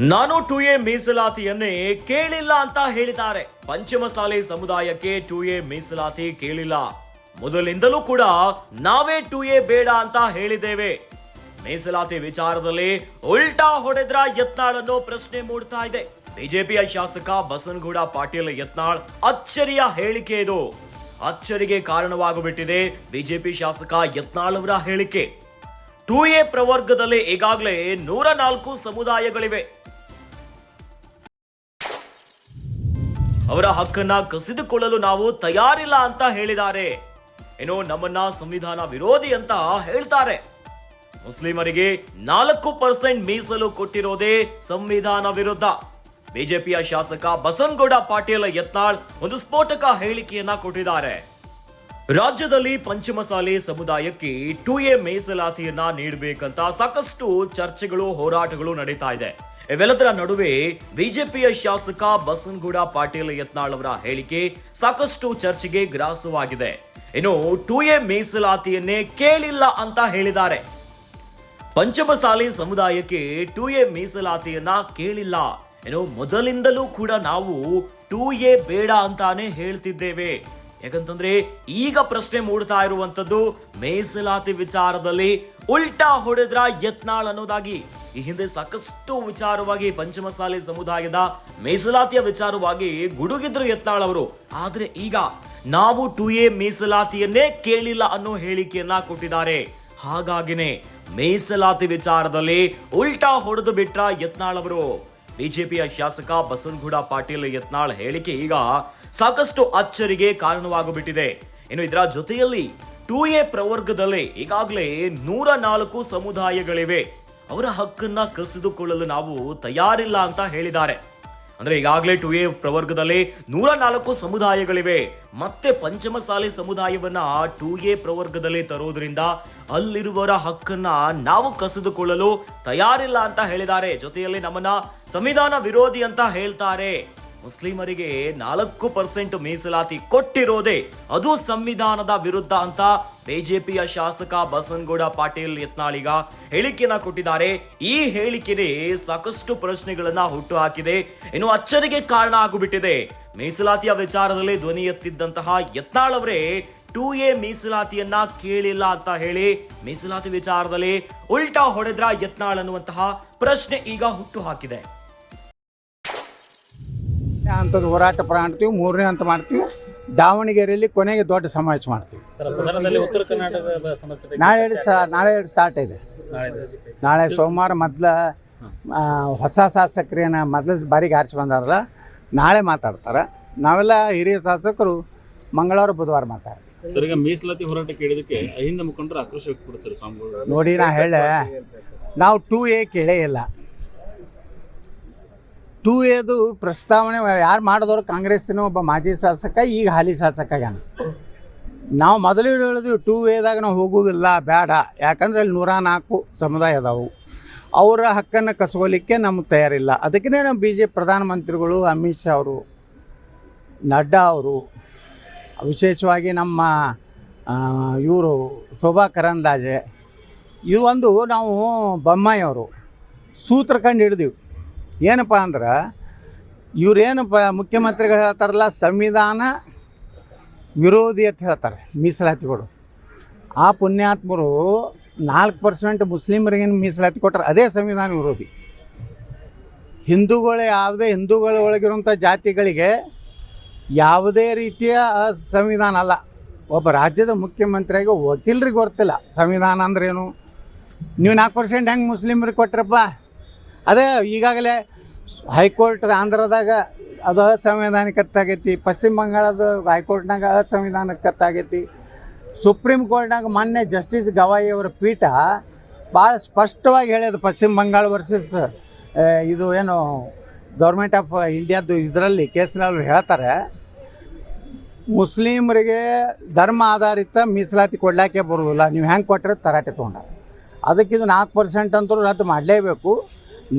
ನಾನು to A ಮೀಸಲಾತಿಯನ್ನೇ ಕೇಳಿಲ್ಲ ಅಂತ ಹೇಳಿದ್ದಾರೆ. ಪಂಚಮಸಾಲಿ ಸಮುದಾಯಕ್ಕೆ ಟು ಎ ಮೀಸಲಾತಿ ಕೇಳಿಲ್ಲ. ಮೊದಲಿಂದಲೂ ಕೂಡ ನಾವೇ ಟು ಎ ಬೇಡ ಅಂತ ಹೇಳಿದ್ದೇವೆ. ಮೀಸಲಾತಿ ವಿಚಾರದಲ್ಲಿ ಉಲ್ಟಾ ಹೊಡೆದ್ರ ಯತ್ನಾಳನ್ನು ಪ್ರಶ್ನೆ ಮೂಡ್ತಾ ಇದೆ. ಬಿಜೆಪಿಯ ಶಾಸಕ ಬಸನಗೌಡ ಪಾಟೀಲ್ ಯತ್ನಾಳ್ ಅಚ್ಚರಿಯ ಹೇಳಿಕೆ ಇದು. ಅಚ್ಚರಿಗೆ ಕಾರಣವಾಗಬಿಟ್ಟಿದೆ ಬಿಜೆಪಿ ಶಾಸಕ ಯತ್ನಾಳ್ ಅವರ ಹೇಳಿಕೆ. ಟು ಎ ಪ್ರವರ್ಗದಲ್ಲಿ ಈಗಾಗಲೇ ನೂರ ನಾಲ್ಕು ಸಮುದಾಯಗಳಿವೆ. ಅವರ ಹಕ್ಕನ್ನ ಕಸಿದುಕೊಳ್ಳಲು ನಾವು ತಯಾರಿಲ್ಲ ಅಂತ ಹೇಳಿದ್ದಾರೆ. ಏನೋ ನಮ್ಮನ್ನ ಸಂವಿಧಾನ ವಿರೋಧಿ ಅಂತ ಹೇಳ್ತಾರೆ. ಮುಸ್ಲಿಮರಿಗೆ ನಾಲ್ಕು ಪರ್ಸೆಂಟ್ ಮೀಸಲು ಕೊಟ್ಟಿರೋದೇ ಸಂವಿಧಾನ ವಿರುದ್ಧ. ಬಿಜೆಪಿಯ ಶಾಸಕ ಬಸನ್ಗೌಡ ಪಾಟೀಲ್ ಯತ್ನಾಳ್ ಒಂದು ಸ್ಫೋಟಕ ಹೇಳಿಕೆಯನ್ನ ಕೊಟ್ಟಿದ್ದಾರೆ. ರಾಜ್ಯದಲ್ಲಿ ಪಂಚಮಸಾಲಿ ಸಮುದಾಯಕ್ಕೆ ಟು ಎ ಮೀಸಲಾತಿಯನ್ನ ನೀಡಬೇಕಂತ ಸಾಕಷ್ಟು ಚರ್ಚೆಗಳು, ಹೋರಾಟಗಳು ನಡೀತಾ ಇದೆ. ಇವೆಲ್ಲದರ ನಡುವೆ ಬಿಜೆಪಿಯ ಶಾಸಕ ಬಸನಗೌಡ ಪಾಟೀಲ್ ಯತ್ನಾಳ್ ಅವರ ಹೇಳಿಕೆ ಸಾಕಷ್ಟು ಚರ್ಚೆಗೆ ಗ್ರಾಸವಾಗಿದೆ. ಇನ್ನು ಟು ಎ ಮೀಸಲಾತಿಯನ್ನೇ ಕೇಳಿಲ್ಲ ಅಂತ ಹೇಳಿದ್ದಾರೆ. ಪಂಚಮಸಾಲಿ ಸಮುದಾಯಕ್ಕೆ ಟು ಎ ಮೀಸಲಾತಿಯನ್ನ ಕೇಳಿಲ್ಲ. ಏನೋ ಮೊದಲಿಂದಲೂ ಕೂಡ ನಾವು ಟು ಎ ಬೇಡ ಅಂತಾನೆ ಹೇಳ್ತಿದ್ದೇವೆ. ಯಾಕಂತಂದ್ರೆ ಈಗ ಪ್ರಶ್ನೆ ಮೂಡ್ತಾ ಇರುವಂತದ್ದು ಮೀಸಲಾತಿ ವಿಚಾರದಲ್ಲಿ ಉಲ್ಟಾ ಹೊಡೆದ್ರ ಯತ್ನಾಳ್ ಅನ್ನೋದಾಗಿ. ಈ ಹಿಂದೆ ಸಾಕಷ್ಟು ವಿಚಾರವಾಗಿ ಪಂಚಮಸಾಲಿ ಸಮುದಾಯದ ಮೀಸಲಾತಿಯ ವಿಚಾರವಾಗಿ ಗುಡುಗಿದ್ರು ಯತ್ನಾಳ್ ಅವರು. ಆದ್ರೆ ಈಗ ನಾವು ಟು ಎ ಮೀಸಲಾತಿಯನ್ನೇ ಕೇಳಿಲ್ಲ ಅನ್ನೋ ಹೇಳಿಕೆಯನ್ನ ಕೊಟ್ಟಿದ್ದಾರೆ. ಹಾಗಾಗಿನೇ ಮೀಸಲಾತಿ ವಿಚಾರದಲ್ಲಿ ಉಲ್ಟಾ ಹೊಡೆದು ಬಿಟ್ರ ಯತ್ನಾಳ್ ಅವರು. ಬಿಜೆಪಿಯ ಶಾಸಕ ಬಸನಗೌಡ ಪಾಟೀಲ್ ಯತ್ನಾಳ್ ಹೇಳಿಕೆ ಈಗ ಸಾಕಷ್ಟು ಅಚ್ಚರಿಗೆ ಕಾರಣವಾಗುಬಿಟ್ಟಿದೆ. ಇನ್ನು ಇದರ ಜೊತೆಯಲ್ಲಿ ಟು ಎ ಪ್ರವರ್ಗದಲ್ಲಿ ಈಗಾಗಲೇ ನೂರ ನಾಲ್ಕು ಸಮುದಾಯಗಳಿವೆ. ಅವರ ಹಕ್ಕನ್ನ ಕಸಿದುಕೊಳ್ಳಲು ನಾವು ತಯಾರಿಲ್ಲ ಅಂತ ಹೇಳಿದ್ದಾರೆ. ಅಂದ್ರೆ ಈಗಾಗಲೇ ಟು ಎ ಪ್ರವರ್ಗದಲ್ಲಿ ನೂರ ನಾಲ್ಕು ಸಮುದಾಯಗಳಿವೆ. ಮತ್ತೆ ಪಂಚಮಸಾಲಿ ಸಮುದಾಯವನ್ನ ಟು ಎ ಪ್ರವರ್ಗದಲ್ಲಿ ತರೋದ್ರಿಂದ ಅಲ್ಲಿರುವವರ ಹಕ್ಕನ್ನ ನಾವು ಕಸಿದುಕೊಳ್ಳಲು ತಯಾರಿಲ್ಲ ಅಂತ ಹೇಳಿದ್ದಾರೆ. ಜೊತೆಯಲ್ಲಿ ನಮ್ಮನ್ನ ಸಂವಿಧಾನ ವಿರೋಧಿ ಅಂತ ಹೇಳ್ತಾರೆ. ಮುಸ್ಲಿಮರಿಗೆ ನಾಲ್ಕು ಪರ್ಸೆಂಟ್ ಮೀಸಲಾತಿ ಕೊಟ್ಟಿರೋದೇ ಅದು ಸಂವಿಧಾನದ ವಿರುದ್ಧ ಅಂತ ಬಿಜೆಪಿಯ ಶಾಸಕ ಬಸನಗೌಡ ಪಾಟೀಲ್ ಯತ್ನಾಳಿಗ ಹೇಳಿಕೆಯನ್ನ ಕೊಟ್ಟಿದ್ದಾರೆ. ಈ ಹೇಳಿಕೆನೇ ಸಾಕಷ್ಟು ಪ್ರಶ್ನೆಗಳನ್ನ ಹುಟ್ಟು ಹಾಕಿದೆ ಇನ್ನು ಅಚ್ಚರಿಗೆ ಕಾರಣ ಆಗುಬಿಟ್ಟಿದೆ. ಮೀಸಲಾತಿಯ ವಿಚಾರದಲ್ಲಿ ಧ್ವನಿ ಎತ್ತಿದ್ದಂತಹ ಯತ್ನಾಳ್ ಅವರೇ ಟೂ ಎ ಮೀಸಲಾತಿಯನ್ನ ಕೇಳಿಲ್ಲ ಅಂತ ಹೇಳಿ ಮೀಸಲಾತಿ ವಿಚಾರದಲ್ಲಿ ಉಲ್ಟಾ ಹೊಡೆದ್ರ ಯತ್ನಾಳ್ ಅನ್ನುವಂತಹ ಪ್ರಶ್ನೆ ಈಗ ಹುಟ್ಟು ಹಾಕಿದೆ ಅಂಥದ್ದು ಹೋರಾಟ ಪ್ರಾಣ್ತೀವಿ ಮೂರನೇ ಹಂತ ಮಾಡ್ತೀವಿ. ದಾವಣಗೆರೆಯಲ್ಲಿ ಕೊನೆಗೆ ದೊಡ್ಡ ಸಮಾವೇಶ ಮಾಡ್ತೀವಿ. ಸರ್ ಸದನದಲ್ಲಿ ಉತ್ತರ ಕರ್ನಾಟಕದ ಸಮಸ್ಯೆ ಬಗ್ಗೆ ನಾಳೆ ಎರಡು ಸ ನಾಳೆ ಎರಡು ಸ್ಟಾರ್ಟ್ ಇದೆ. ನಾಳೆ ಸೋಮವಾರ ಮೊದಲ ಹೊಸ ಶಾಸಕರೇನ ಮೊದಲ ಬಾರಿಗೆ ಆರಿಸಿ ಬಂದಾರಲ್ಲ ನಾಳೆ ಮಾತಾಡ್ತಾರೆ. ನಾವೆಲ್ಲ ಹಿರಿಯ ಶಾಸಕರು ಮಂಗಳವಾರ ಬುಧವಾರ ಮಾತಾಡ್ತೀವಿ. ಸರ್ ಈಗ ಮೀಸಲಾತಿ ಹೋರಾಟ ಕೇಳಿದಕ್ಕೆ ಅಹಿಂದ ಮುಖಂಡರು ಆಕ್ರೋಶ ವ್ಯಕ್ತಪಡ್ತಾರೆ ನೋಡಿ ನಾ ಹೇಳ ನಾವು ಟೂ ಎ ಕೇಳೇ ಇಲ್ಲ. ಎದು ಪ್ರಸ್ತಾವನೆ ಯಾರು ಮಾಡಿದವರು ಕಾಂಗ್ರೆಸ್ಸಿನ ಒಬ್ಬ ಮಾಜಿ ಶಾಸಕ, ಈಗ ಹಾಲಿ ಶಾಸಕ ಆಗ್ಯಾನ. ನಾವು ಮೊದಲು ಹೇಳಿದ್ವಿ ಟೂ ಎದಾಗ ನಾವು ಹೋಗೋದಿಲ್ಲ ಬೇಡ ಯಾಕಂದ್ರೆ ಅಲ್ಲಿ ನೂರ ನಾಲ್ಕು ಸಮುದಾಯ ಅದಾವು. ಅವರ ಹಕ್ಕನ್ನು ಕಸ್ಕೊಲಿಕ್ಕೆ ನಮ್ಗೆ ತಯಾರಿಲ್ಲ. ಅದಕ್ಕೇ ನಮ್ಮ ಬಿ ಜೆ ಪ್ರಧಾನಮಂತ್ರಿಗಳು ಅಮಿತ್ ಶಾ ಅವರು, ನಡ್ಡಾ ಅವರು, ವಿಶೇಷವಾಗಿ ನಮ್ಮ ಇವರು ಶೋಭಾ ಕರಂದಾಜೆ ಇವೊಂದು ನಾವು ಬೊಮ್ಮಾಯಿ ಅವರು, ಸೂತ್ರ ಕಂಡು ಹಿಡಿದೀವಿ. ಏನಪ್ಪ ಅಂದ್ರೆ ಇವ್ರೇನು ಪ ಮುಖ್ಯಮಂತ್ರಿಗಳು ಹೇಳ್ತಾರಲ್ಲ, ಸಂವಿಧಾನ ವಿರೋಧಿ ಅಂತ ಹೇಳ್ತಾರೆ ಮೀಸಲಾತಿಗಳು. ಆ ಪುಣ್ಯಾತ್ಮರು ನಾಲ್ಕು ಪರ್ಸೆಂಟ್ ಮುಸ್ಲಿಮರಿಗೇನು ಮೀಸಲಾತಿ ಕೊಟ್ಟರೆ ಅದೇ ಸಂವಿಧಾನ ವಿರೋಧಿ. ಹಿಂದೂಗಳು ಯಾವುದೇ ಹಿಂದೂಗಳ ಒಳಗಿರುವಂಥ ಜಾತಿಗಳಿಗೆ ಯಾವುದೇ ರೀತಿಯ ಸಂವಿಧಾನ ಅಲ್ಲ. ಒಬ್ಬ ರಾಜ್ಯದ ಮುಖ್ಯಮಂತ್ರಿಯಾಗಿ ವಕೀಲರಿಗೆ ಗೊತ್ತಿಲ್ಲ. ಸಂವಿಧಾನ ಅಂದ್ರೇನು? ನೀವು ನಾಲ್ಕು ಪರ್ಸೆಂಟ್ ಹೆಂಗೆ ಮುಸ್ಲಿಮ್ರಿಗೆ ಕೊಟ್ರಪ್ಪ? ಅದೇ ಈಗಾಗಲೇ ಹೈಕೋರ್ಟ್ ಆಂಧ್ರದಾಗ ಅದು ಅಸಂವಿಧಾನಿಕತ್ತಾಗೈತಿ, ಪಶ್ಚಿಮ ಬಂಗಾಳದ ಹೈಕೋರ್ಟ್ನಾಗ ಅಸಂವಿಧಾನಿಕತ್ತಾಗೈತಿ. ಸುಪ್ರೀಂ ಕೋರ್ಟ್ನಾಗ ಮೊನ್ನೆ ಜಸ್ಟಿಸ್ ಗವಾಯಿ ಅವರ ಪೀಠ ಭಾಳ ಸ್ಪಷ್ಟವಾಗಿ ಹೇಳ್ಯದು ಪಶ್ಚಿಮ ಬಂಗಾಳ ವರ್ಸಸ್ ಇದು ಏನು ಗೌರ್ಮೆಂಟ್ ಆಫ್ ಇಂಡಿಯಾದ್ದು ಇದರಲ್ಲಿ ಕೇಸಿನಲ್ಲಿ ಹೇಳ್ತಾರೆ, ಮುಸ್ಲಿಮರಿಗೆ ಧರ್ಮ ಆಧಾರಿತ ಮೀಸಲಾತಿ ಕೊಡ್ಲಾಕೆ ಬರುವುದಿಲ್ಲ, ನೀವು ಹೆಂಗೆ ಕೊಟ್ಟರೆ ತರಾಟೆ ತೊಗೊಂಡ ಅದಕ್ಕಿದು ನಾಲ್ಕು ಪರ್ಸೆಂಟ್ ಅಂತೂ ರದ್ದು ಮಾಡಲೇಬೇಕು.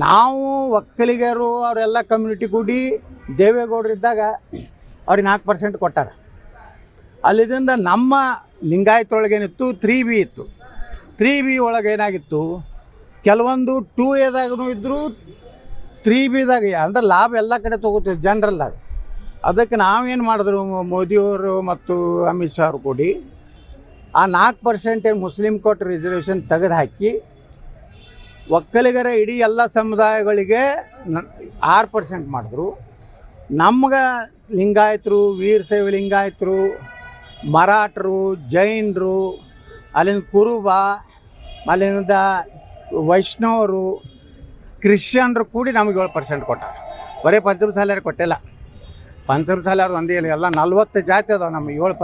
ನಾವು ಒಕ್ಕಲಿಗರು, ಅವರೆಲ್ಲ ಕಮ್ಯುನಿಟಿ ಕೂಡಿ ದೇವೇಗೌಡರು ಇದ್ದಾಗ ಅವ್ರಿಗೆ ನಾಲ್ಕು ಪರ್ಸೆಂಟ್ ಕೊಟ್ಟಾರ. ಅಲ್ಲಿದಿಂದ ನಮ್ಮ ಲಿಂಗಾಯತೊಳಗೇನಿತ್ತು ತ್ರೀ ಬಿ ಇತ್ತು. ತ್ರೀ ಬಿ ಒಳಗೆ ಏನಾಗಿತ್ತು? ಕೆಲವೊಂದು ಟೂ ಎದಾಗೂ ಇದ್ದರು ತ್ರೀ ಬಿದಾಗ ಅಂದ್ರೆ ಲಾಭ ಎಲ್ಲ ಕಡೆ ತೊಗೋತೀವಿ ಜನರಲ್ದಾಗ ಅದಕ್ಕೆ ನಾವೇನು ಮಾಡಿದ್ರು ಮೋದಿಯವರು ಮತ್ತು ಅಮಿತ್ ಶಾ ಅವರು ಕೂಡಿ ಆ ನಾಲ್ಕು ಪರ್ಸೆಂಟ್ ಏನು ಮುಸ್ಲಿಂ ಕೋಟ್ ರಿಸರ್ವೇಷನ್ ತೆಗೆದು ಹಾಕಿ ಒಕ್ಕಲಿಗರ ಇಡೀ ಎಲ್ಲ ಸಮುದಾಯಗಳಿಗೆ ಆರು ಪರ್ಸೆಂಟ್ ಮಾಡಿದ್ರು. ನಮ್ಗೆ ಲಿಂಗಾಯತರು ವೀರಶೈವ ಲಿಂಗಾಯತರು, ಮರಾಠರು, ಜೈನರು, ಅಲ್ಲಿನ ಕುರುಬ, ಅಲ್ಲಿಂದ ವೈಷ್ಣವರು, ಕ್ರಿಶ್ಚಿಯನ್ರು ಕೂಡಿ ನಮಗೆ ಏಳು ಪರ್ಸೆಂಟ್ ಕೊಟ್ಟಾರೆ. ಬರೀ ಪಂಚಮ ಸಾಲಾರು ಕೊಟ್ಟಿಲ್ಲ. ಪಂಚಮ ಸಾಲಾರು ಒಂದೇ ಇಲ್ಲ, ಎಲ್ಲ ನಲ್ವತ್ತು ಜಾತಿ ಅದಾವೆ ನಮಗೆ ಏಳು